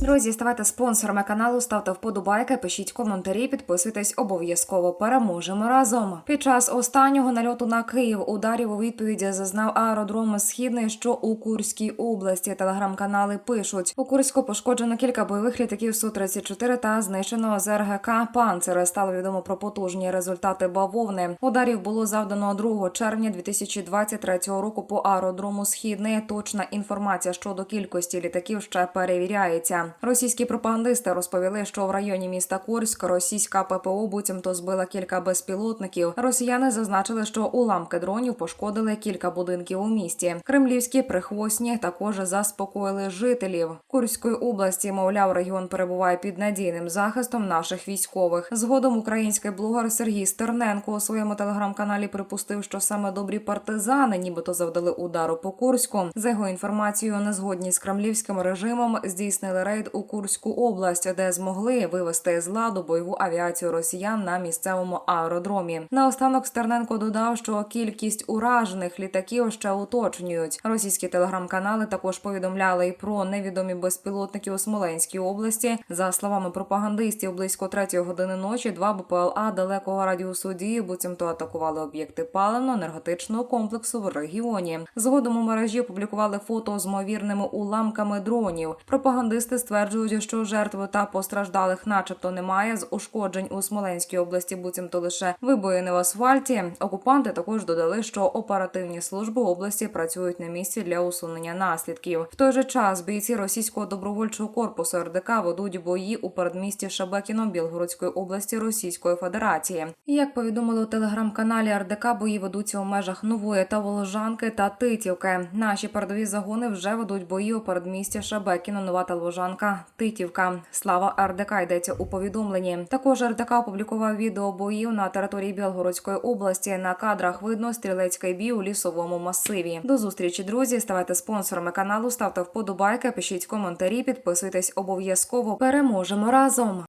Друзі, ставайте спонсорами каналу, ставте вподобайки, пишіть коментарі, підписуйтесь обов'язково. Переможемо разом. Під час останнього нальоту на Київ ударів у відповіді зазнав аеродром Східний, що у Курській області. Телеграм-канали пишуть у Курську пошкоджено кілька бойових літаків Су-34 та знищено з РГК «Панцер». Стало відомо про потужні результати бавовни. Ударів було завдано 2 червня 2023 року по аеродрому Східний. Точна інформація щодо кількості літаків ще перевіряється. Російські пропагандисти розповіли, що в районі міста Курськ російська ППО буцімто збила кілька безпілотників. Росіяни зазначили, що уламки дронів пошкодили кілька будинків у місті. Кремлівські прихвостні також заспокоїли жителів Курської області. Мовляв, регіон перебуває під надійним захистом наших військових. Згодом український блогер Сергій Стерненко у своєму телеграм-каналі припустив, що саме добрі партизани, нібито завдали удару по Курську. За його інформацією, не згодні з кремлівським режимом здійснили рейд у Курську область, де змогли вивести з ладу бойову авіацію росіян на місцевому аеродромі. Наостанок Стерненко додав, що кількість уражених літаків ще уточнюють. Російські телеграм-канали також повідомляли і про невідомі безпілотники у Смоленській області. За словами пропагандистів, близько третьої години ночі два БПЛА далекого радіусу дії буцімто атакували об'єкти паливно-енергетичного комплексу в регіоні. Згодом у мережі опублікували фото з ймовірними уламками дронів. Пропагандисти стверджують, що жертв та постраждалих, начебто, немає. З ушкоджень у Смоленській області буцімто лише вибоїни в асфальті. Окупанти також додали, що оперативні служби області працюють на місці для усунення наслідків. В той же час бійці російського добровольчого корпусу РДК ведуть бої у передмісті Шебекіно Білгородської області Російської Федерації. Як повідомили у телеграм-каналі РДК, бої ведуться у межах нової та Волжанки та Титівки. Наші передові загони вже ведуть бої у передмісті Шебекіно, Нова та Волжанка, Титівка. Слава РДК йдеться у повідомленні. Також РДК опублікував відео боїв на території Білгородської області. На кадрах видно стрілецький бій у лісовому масиві. До зустрічі, друзі. Ставайте спонсорами каналу, ставте вподобайки, пишіть коментарі, підписуйтесь обов'язково. Переможемо разом.